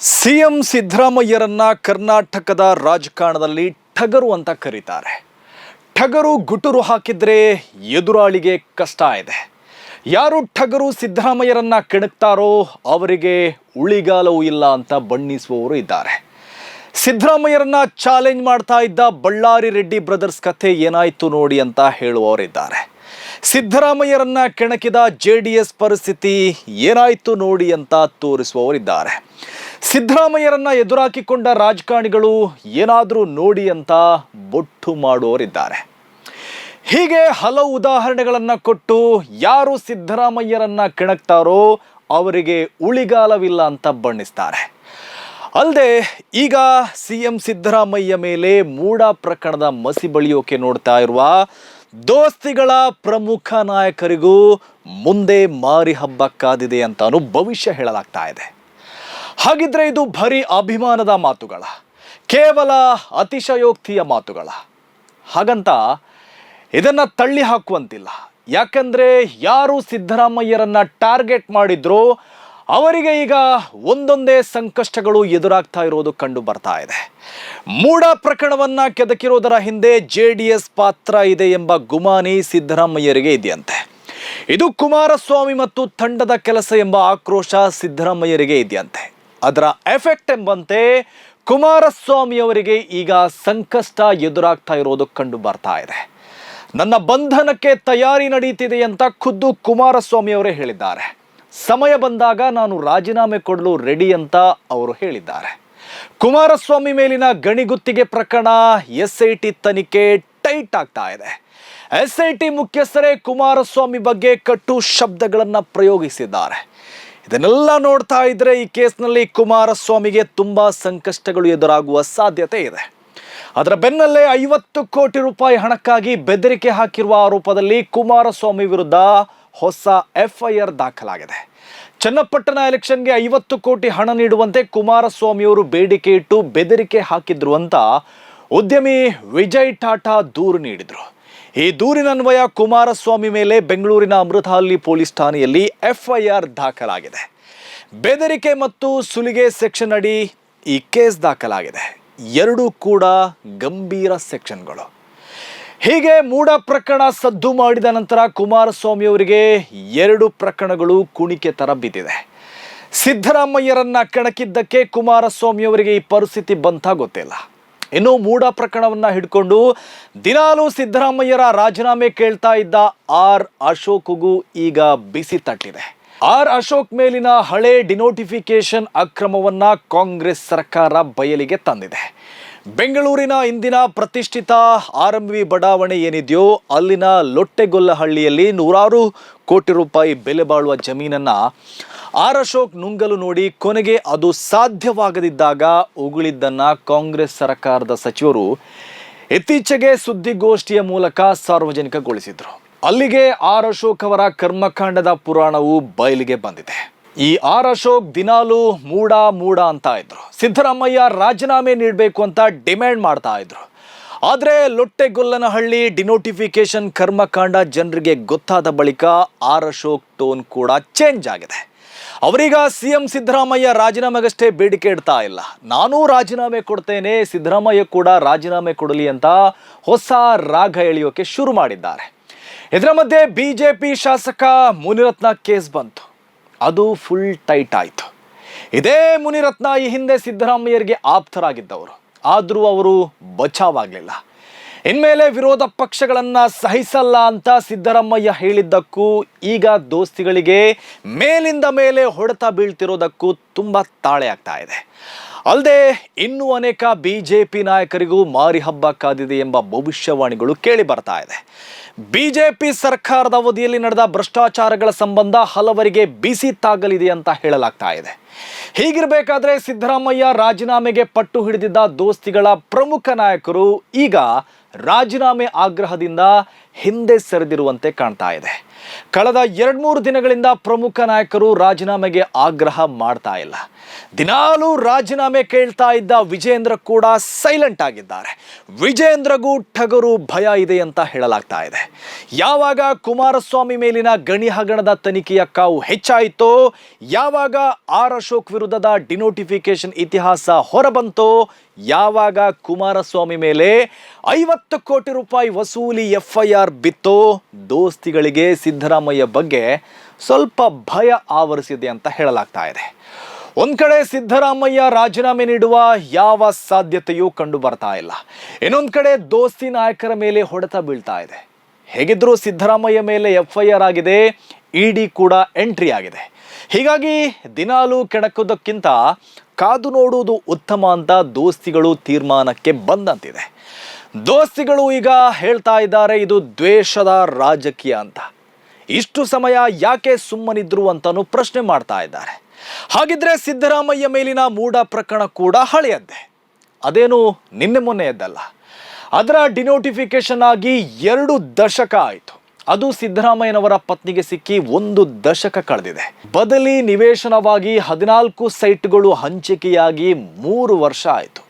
CM ಸಿದ್ದರಾಮಯ್ಯರನ್ನ ಕರ್ನಾಟಕದ ರಾಜಕಾರಣದಲ್ಲಿ ಠಗರು ಅಂತ ಕರೀತಾರೆ. ಠಗರು ಗುಟುರು ಹಾಕಿದ್ರೆ ಎದುರಾಳಿಗೆ ಕಷ್ಟ ಇದೆ. ಯಾರು ಠಗರು ಸಿದ್ದರಾಮಯ್ಯರನ್ನ ಕೆಣಕ್ತಾರೋ ಅವರಿಗೆ ಉಳಿಗಾಲವೂ ಇಲ್ಲ ಅಂತ ಬಣ್ಣಿಸುವವರು ಇದ್ದಾರೆ. ಸಿದ್ದರಾಮಯ್ಯರನ್ನ ಚಾಲೆಂಜ್ ಮಾಡ್ತಾ ಇದ್ದ ಬಳ್ಳಾರಿ ರೆಡ್ಡಿ ಬ್ರದರ್ಸ್ ಕಥೆ ಏನಾಯ್ತು ನೋಡಿ ಅಂತ ಹೇಳುವವರಿದ್ದಾರೆ. ಸಿದ್ದರಾಮಯ್ಯರನ್ನ ಕೆಣಕಿದ ಜೆ ಡಿ ಎಸ್ ಪರಿಸ್ಥಿತಿ ಏನಾಯ್ತು ನೋಡಿ ಅಂತ ತೋರಿಸುವವರಿದ್ದಾರೆ. ಸಿದ್ದರಾಮಯ್ಯರನ್ನ ಎದುರಾಕಿಕೊಂಡ ರಾಜಕಾರಣಿಗಳು ಏನಾದರೂ ನೋಡಿ ಅಂತ ಬೊಟ್ಟು ಮಾಡುವವರಿದ್ದಾರೆ. ಹೀಗೆ ಹಲವು ಉದಾಹರಣೆಗಳನ್ನು ಕೊಟ್ಟು ಯಾರು ಸಿದ್ದರಾಮಯ್ಯರನ್ನ ಕೆಣಕ್ತಾರೋ ಅವರಿಗೆ ಉಳಿಗಾಲವಿಲ್ಲ ಅಂತ ಬಣ್ಣಿಸ್ತಾರೆ. ಅಲ್ಲದೆ ಈಗ ಸಿ ಎಂ ಸಿದ್ದರಾಮಯ್ಯ ಮೇಲೆ ಮೂಡ ಪ್ರಕರಣದ ಮಸಿ ಬಳಿಯೋಕೆ ನೋಡ್ತಾ ಇರುವ ದೋಸ್ತಿಗಳ ಪ್ರಮುಖ ನಾಯಕರಿಗೂ ಮುಂದೆ ಮಾರಿ ಹಬ್ಬ ಕಾದಿದೆ ಅಂತಾನು ಭವಿಷ್ಯ ಹೇಳಲಾಗ್ತಾ ಇದೆ. ಹಾಗಿದ್ರೆ ಇದು ಬರೀ ಅಭಿಮಾನದ ಮಾತುಗಳ, ಕೇವಲ ಅತಿಶಯೋಕ್ತಿಯ ಮಾತುಗಳ. ಹಾಗಂತ ಇದನ್ನು ತಳ್ಳಿ ಹಾಕುವಂತಿಲ್ಲ. ಯಾಕಂದರೆ ಯಾರು ಸಿದ್ದರಾಮಯ್ಯರನ್ನು ಟಾರ್ಗೆಟ್ ಮಾಡಿದ್ರೋ ಅವರಿಗೆ ಈಗ ಒಂದೊಂದೇ ಸಂಕಷ್ಟಗಳು ಎದುರಾಗ್ತಾ ಇರೋದು ಕಂಡು ಬರ್ತಾ ಇದೆ. ಮೂಡ ಪ್ರಕರಣವನ್ನು ಕೆದಕಿರೋದರ ಹಿಂದೆ ಜೆ ಡಿ ಎಸ್ ಪಾತ್ರ ಇದೆ ಎಂಬ ಗುಮಾನಿ ಸಿದ್ದರಾಮಯ್ಯರಿಗೆ ಇದೆಯಂತೆ. ಇದು ಕುಮಾರಸ್ವಾಮಿ ಮತ್ತು ತಂಡದ ಕೆಲಸ ಎಂಬ ಆಕ್ರೋಶ ಸಿದ್ದರಾಮಯ್ಯರಿಗೆ ಇದೆಯಂತೆ. ಅದರ ಎಫೆಕ್ಟ್ ಎಂಬಂತೆ ಕುಮಾರಸ್ವಾಮಿ ಅವರಿಗೆ ಈಗ ಸಂಕಷ್ಟ ಎದುರಾಗ್ತಾ ಇರೋದು ಕಂಡು ಬರ್ತಾ ಇದೆ. ನನ್ನ ಬಂಧನಕ್ಕೆ ತಯಾರಿ ನಡೀತಿದೆ ಅಂತ ಖುದ್ದು ಕುಮಾರಸ್ವಾಮಿ ಅವರೇ ಹೇಳಿದ್ದಾರೆ. ಸಮಯ ಬಂದಾಗ ನಾನು ರಾಜೀನಾಮೆ ಕೊಡಲು ರೆಡಿ ಅಂತ ಅವರು ಹೇಳಿದ್ದಾರೆ. ಕುಮಾರಸ್ವಾಮಿ ಮೇಲಿನ ಗಣಿಗುತ್ತಿಗೆ ಪ್ರಕರಣ ಎಸ್ ಐ ಟಿ ತನಿಖೆ ಟೈಟ್ ಆಗ್ತಾ ಇದೆ. ಎಸ್ ಐ ಟಿ ಮುಖ್ಯಸ್ಥರೇ ಕುಮಾರಸ್ವಾಮಿ ಬಗ್ಗೆ ಕಟ್ಟು ಶಬ್ದಗಳನ್ನು ಪ್ರಯೋಗಿಸಿದ್ದಾರೆ. ಇದನ್ನೆಲ್ಲ ನೋಡ್ತಾ ಇದ್ರೆ ಈ ಕೇಸ್ನಲ್ಲಿ ಕುಮಾರಸ್ವಾಮಿಗೆ ತುಂಬ ಸಂಕಷ್ಟಗಳು ಎದುರಾಗುವ ಸಾಧ್ಯತೆ ಇದೆ. ಅದರ ಬೆನ್ನಲ್ಲೇ ಐವತ್ತು ಕೋಟಿ ರೂಪಾಯಿ ಹಣಕ್ಕಾಗಿ ಬೆದರಿಕೆ ಹಾಕಿರುವ ಆರೋಪದಲ್ಲಿ ಕುಮಾರಸ್ವಾಮಿ ವಿರುದ್ಧ ಹೊಸ ಎಫ್ಐಆರ್ ದಾಖಲಾಗಿದೆ. ಚನ್ನಪಟ್ಟಣ ಎಲೆಕ್ಷನ್ಗೆ ಐವತ್ತು ಕೋಟಿ ಹಣ ನೀಡುವಂತೆ ಕುಮಾರಸ್ವಾಮಿಯವರು ಬೇಡಿಕೆ ಇಟ್ಟು ಬೆದರಿಕೆ ಹಾಕಿದ್ರು ಅಂತ ಉದ್ಯಮಿ ವಿಜಯ್ ಟಾಟಾ ದೂರು ನೀಡಿದ್ರು. ಈ ದೂರಿನನ್ವಯ ಕುಮಾರಸ್ವಾಮಿ ಮೇಲೆ ಬೆಂಗಳೂರಿನ ಅಮೃತಹಳ್ಳಿ ಪೊಲೀಸ್ ಠಾಣೆಯಲ್ಲಿ ಎಫ್ಐಆರ್ ದಾಖಲಾಗಿದೆ. ಬೆದರಿಕೆ ಮತ್ತು ಸುಲಿಗೆ ಸೆಕ್ಷನ್ ಅಡಿ ಈ ಕೇಸ್ ದಾಖಲಾಗಿದೆ. ಎರಡೂ ಕೂಡ ಗಂಭೀರ ಸೆಕ್ಷನ್ಗಳು. ಹೀಗೆ ಮೂಡ ಪ್ರಕರಣ ಸದ್ದು ಮಾಡಿದ ನಂತರ ಕುಮಾರಸ್ವಾಮಿ ಅವರಿಗೆ ಎರಡು ಪ್ರಕರಣಗಳು ಕುಣಿಕೆ ತರ ಬಿದ್ದಿದೆ. ಸಿದ್ದರಾಮಯ್ಯರನ್ನ ಕಣಕ್ಕಿದ್ದಕ್ಕೆ ಕುಮಾರಸ್ವಾಮಿ ಅವರಿಗೆ ಈ ಪರಿಸ್ಥಿತಿ ಬಂತ ಗೊತ್ತಿಲ್ಲ. ಇನ್ನು ಮೂಡ ಪ್ರಕರಣವನ್ನ ಹಿಡ್ಕೊಂಡು ದಿನಾಲು ಸಿದ್ದರಾಮಯ್ಯರ ರಾಜೀನಾಮೆ ಕೇಳ್ತಾ ಇದ್ದ ಆರ್ ಅಶೋಕ್ಗೂ ಈಗ ಬಿಸಿ ತಟ್ಟಿದೆ. ಆರ್ ಅಶೋಕ್ ಮೇಲಿನ ಹಳೆ ಡಿನೋಟಿಫಿಕೇಶನ್ ಅಕ್ರಮವನ್ನ ಕಾಂಗ್ರೆಸ್ ಸರ್ಕಾರ ಬಯಲಿಗೆ ತಂದಿದೆ. ಬೆಂಗಳೂರಿನ ಇಂದಿನ ಪ್ರತಿಷ್ಠಿತ ಆರ್ ಎಂ ವಿ ಬಡಾವಣೆ ಏನಿದೆಯೋ ಅಲ್ಲಿನ ಲೊಟ್ಟೆಗೊಲ್ಲಹಳ್ಳಿಯಲ್ಲಿ ನೂರಾರು ಕೋಟಿ ರೂಪಾಯಿ ಬೆಲೆ ಬಾಳುವ ಜಮೀನನ್ನು ಆರ್ ಅಶೋಕ್ ನುಂಗಲು ನೋಡಿ ಕೊನೆಗೆ ಅದು ಸಾಧ್ಯವಾಗದಿದ್ದಾಗ ಉಗುಳಿದ್ದನ್ನು ಕಾಂಗ್ರೆಸ್ ಸರ್ಕಾರದ ಸಚಿವರು ಇತ್ತೀಚೆಗೆ ಸುದ್ದಿಗೋಷ್ಠಿಯ ಮೂಲಕ ಸಾರ್ವಜನಿಕಗೊಳಿಸಿದರು. ಅಲ್ಲಿಗೆ ಆರ್ ಅಶೋಕ್ ಅವರ ಕರ್ಮಕಾಂಡದ ಪುರಾಣವು ಬಯಲಿಗೆ ಬಂದಿದೆ. ಈ ಆರ್ ಅಶೋಕ್ ದಿನಾಲು ಮೂಡ ಮೂಡ ಅಂತ ಇದ್ರು. ಸಿದ್ದರಾಮಯ್ಯ ರಾಜೀನಾಮೆ ನೀಡಬೇಕು ಅಂತ ಡಿಮ್ಯಾಂಡ್ ಮಾಡ್ತಾ ಇದ್ರು. ಆದರೆ ಲೊಟ್ಟೆಗೊಲ್ಲನಹಳ್ಳಿ ಡಿನೋಟಿಫಿಕೇಶನ್ ಕರ್ಮಕಾಂಡ ಜನರಿಗೆ ಗೊತ್ತಾದ ಬಳಿಕ ಆರ್ ಅಶೋಕ್ ಟೋನ್ ಕೂಡ ಚೇಂಜ್ ಆಗಿದೆ. ಅವರೀಗ ಸಿ ಎಂ ಸಿದ್ದರಾಮಯ್ಯ ರಾಜೀನಾಮೆಗಷ್ಟೇ ಬೇಡಿಕೆ ಇಡ್ತಾ ಇಲ್ಲ. ನಾನೂ ರಾಜೀನಾಮೆ ಕೊಡ್ತೇನೆ, ಸಿದ್ದರಾಮಯ್ಯ ಕೂಡ ರಾಜೀನಾಮೆ ಕೊಡಲಿ ಅಂತ ಹೊಸ ರಾಗ ಎಳೆಯೋಕೆ ಶುರು ಮಾಡಿದ್ದಾರೆ. ಇದರ ಮಧ್ಯೆ ಬಿಜೆಪಿ ಶಾಸಕ ಮುನಿರತ್ನ ಕೇಸ್ ಬಂತು. ಅದು ಫುಲ್ ಟೈಟ್ ಆಯಿತು. ಇದೇ ಮುನಿರತ್ನ ಈ ಹಿಂದೆ ಸಿದ್ದರಾಮಯ್ಯರಿಗೆ ಆಪ್ತರಾಗಿದ್ದವರು. ಆದರೂ ಅವರು ಬಚಾವಾಗಲಿಲ್ಲ ಇನ್ಮೇಲೆ ವಿರೋಧ ಪಕ್ಷಗಳನ್ನ ಸಹಿಸಲ್ಲ ಅಂತ ಸಿದ್ದರಾಮಯ್ಯ ಹೇಳಿದ್ದಕ್ಕೂ ಈಗ ದೋಸ್ತಿಗಳಿಗೆ ಮೇಲಿಂದ ಮೇಲೆ ಹೊಡೆತ ಬೀಳ್ತಿರೋದಕ್ಕೂ ತುಂಬ ತಾಳೆ ಆಗ್ತಾ ಇದೆ. ಅಲ್ಲದೆ ಇನ್ನೂ ಅನೇಕ ಬಿ ಜೆ ಪಿ ನಾಯಕರಿಗೂ ಮಾರಿ ಹಬ್ಬ ಕಾದಿದೆ ಎಂಬ ಭವಿಷ್ಯವಾಣಿಗಳು ಕೇಳಿ ಬರ್ತಾ ಇದೆ. ಬಿಜೆಪಿ ಸರ್ಕಾರದ ಅವಧಿಯಲ್ಲಿ ನಡೆದ ಭ್ರಷ್ಟಾಚಾರಗಳ ಸಂಬಂಧ ಹಲವರಿಗೆ ಬಿಸಿ ತಾಗಲಿದೆ ಅಂತ ಹೇಳಲಾಗ್ತಾ ಇದೆ. ಹೀಗಿರಬೇಕಾದ್ರೆ ಸಿದ್ದರಾಮಯ್ಯ ರಾಜೀನಾಮೆಗೆ ಪಟ್ಟು ಹಿಡಿದಿದ್ದ ದೋಸ್ತಿಗಳ ಪ್ರಮುಖ ನಾಯಕರು ಈಗ ರಾಜೀನಾಮೆ ಆಗ್ರಹದಿಂದ ಹಿಂದೆ ಸರಿದಿರುವಂತೆ ಕಾಣ್ತಾ ಇದೆ. ಕಳೆದ ಎರಡ್ಮೂರು ದಿನಗಳಿಂದ ಪ್ರಮುಖ ನಾಯಕರು ರಾಜೀನಾಮೆಗೆ ಆಗ್ರಹ ಮಾಡ್ತಾ ಇಲ್ಲ. ದಿನಾಲೂ ರಾಜೀನಾಮೆ ಕೇಳ್ತಾ ಇದ್ದ ವಿಜೇಂದ್ರ ಕೂಡ ಸೈಲೆಂಟ್ ಆಗಿದ್ದಾರೆ. ವಿಜೇಂದ್ರಗೂ ಠಗರು ಭಯ ಇದೆ ಅಂತ ಹೇಳಲಾಗ್ತಾ ಇದೆ. ಯಾವಾಗ ಕುಮಾರಸ್ವಾಮಿ ಮೇಲಿನ ಗಣಿ ಹಗರಣದ ತನಿಖೆಯ ಕಾವು ಹೆಚ್ಚಾಯಿತೋ, ಯಾವಾಗ ಆರ್ ಅಶೋಕ್ ವಿರುದ್ಧದ ಡಿನೋಟಿಫಿಕೇಶನ್ ಇತಿಹಾಸ ಹೊರಬಂತೋ ಯಾವಾಗ ಕುಮಾರಸ್ವಾಮಿ ಮೇಲೆ ಐವತ್ತು ಕೋಟಿ ರೂಪಾಯಿ ವಸೂಲಿ ಎಫ್ ಐ ಆರ್ ಬಿತ್ತೋ ದೋಸ್ತಿಗಳಿಗೆ ಸಿದ್ದರಾಮಯ್ಯ ಬಗ್ಗೆ ಸ್ವಲ್ಪ ಭಯ ಆವರಿಸಿದೆ ಅಂತ ಹೇಳಲಾಗ್ತಾ ಇದೆ. ಒಂದ್ ಕಡೆ ಸಿದ್ದರಾಮಯ್ಯ ರಾಜೀನಾಮೆ ನೀಡುವ ಯಾವ ಸಾಧ್ಯತೆಯೂ ಕಂಡು ಬರ್ತಾ ಇಲ್ಲ. ಇನ್ನೊಂದ್ ಕಡೆ ದೋಸ್ತಿ ನಾಯಕರ ಮೇಲೆ ಹೊಡೆತ ಬೀಳ್ತಾ ಇದೆ. ಹೇಗಿದ್ರೂ ಸಿದ್ದರಾಮಯ್ಯ ಮೇಲೆ ಎಫ್ ಐ ಆರ್ ಆಗಿದೆ, ಇಡಿ ಕೂಡ ಎಂಟ್ರಿ ಆಗಿದೆ. ಹೀಗಾಗಿ ದಿನಾಲೂ ಕೆಣಕೋದಕ್ಕಿಂತ ಕಾದು ನೋಡುವುದು ಉತ್ತಮ ಅಂತ ದೋಸ್ತಿಗಳು ತೀರ್ಮಾನಕ್ಕೆ ಬಂದಂತಿದೆ. ದೋಸ್ತಿಗಳು ಈಗ ಹೇಳ್ತಾ ಇದ್ದಾರೆ, ಇದು ದ್ವೇಷದ ರಾಜಕೀಯ ಅಂತ. ಇಷ್ಟು ಸಮಯ ಯಾಕೆ ಸುಮ್ಮನಿದ್ರು ಅಂತಾನು ಪ್ರಶ್ನೆ ಮಾಡ್ತಾ ಇದ್ದಾರೆ. ಹಾಗಿದ್ರೆ ಸಿದ್ದರಾಮಯ್ಯ ಮೇಲಿನ ಮೂಢ ಪ್ರಕರಣ ಕೂಡ ಹಳೆಯದ್ದೇ. ಅದೇನು ನಿನ್ನೆ ಮೊನ್ನೆಯದ್ದಲ್ಲ. ಅದರ ಡಿನೋಟಿಫಿಕೇಶನ್ ಆಗಿ ಎರಡು ದಶಕ ಆಯಿತು. ಅದು ಸಿದ್ದರಾಮಯ್ಯನವರ ಪತ್ನಿಗೆ ಸಿಕ್ಕಿ ಒಂದು ದಶಕ ಕಳೆದಿದೆ. ಬದಲಿ ನಿವೇಶನವಾಗಿ ಹದಿನಾಲ್ಕು ಸೈಟ್ಗಳು ಹಂಚಿಕೆಯಾಗಿ ಮೂರು ವರ್ಷ ಆಯಿತು.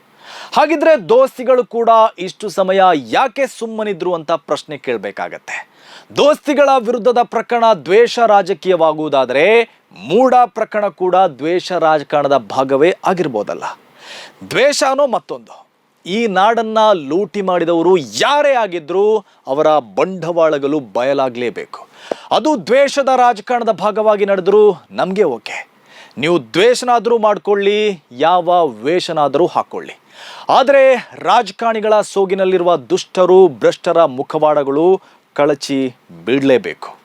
ಹಾಗಿದ್ರೆ ದೋಸ್ತಿಗಳು ಕೂಡ ಇಷ್ಟು ಸಮಯ ಯಾಕೆ ಸುಮ್ಮನಿದ್ರು ಅಂತ ಪ್ರಶ್ನೆ ಕೇಳಬೇಕಾಗತ್ತೆ. ದೋಸ್ತಿಗಳ ವಿರುದ್ಧದ ಪ್ರಕರಣ ದ್ವೇಷ ರಾಜಕೀಯವಾಗುವುದಾದರೆ ಮೂಢ ಪ್ರಕರಣ ಕೂಡ ದ್ವೇಷ ರಾಜಕಾರಣದ ಭಾಗವೇ ಆಗಿರ್ಬೋದಲ್ಲ. ದ್ವೇಷ ಅನ್ನೋ ಮತ್ತೊಂದು. ಈ ನಾಡನ್ನ ಲೂಟಿ ಮಾಡಿದವರು ಯಾರೇ ಆಗಿದ್ರೂ ಅವರ ಬಂಡವಾಳಗಳು ಬಯಲಾಗಲೇಬೇಕು. ಅದು ದ್ವೇಷದ ರಾಜಕಾರಣದ ಭಾಗವಾಗಿ ನಡೆದರೂ ನಮಗೆ ಓಕೆ. ನೀವು ದ್ವೇಷನಾದರೂ ಮಾಡ್ಕೊಳ್ಳಿ, ಯಾವ ವೇಷನಾದರೂ ಹಾಕ್ಕೊಳ್ಳಿ ಆದರೆ ರಾಜಕಾರಣಿಗಳ ಸೋಗಿನಲ್ಲಿರುವ ದುಷ್ಟರು, ಭ್ರಷ್ಟರ ಮುಖವಾಡಗಳು ಕಳಚಿ ಬೀಳಲೇಬೇಕು.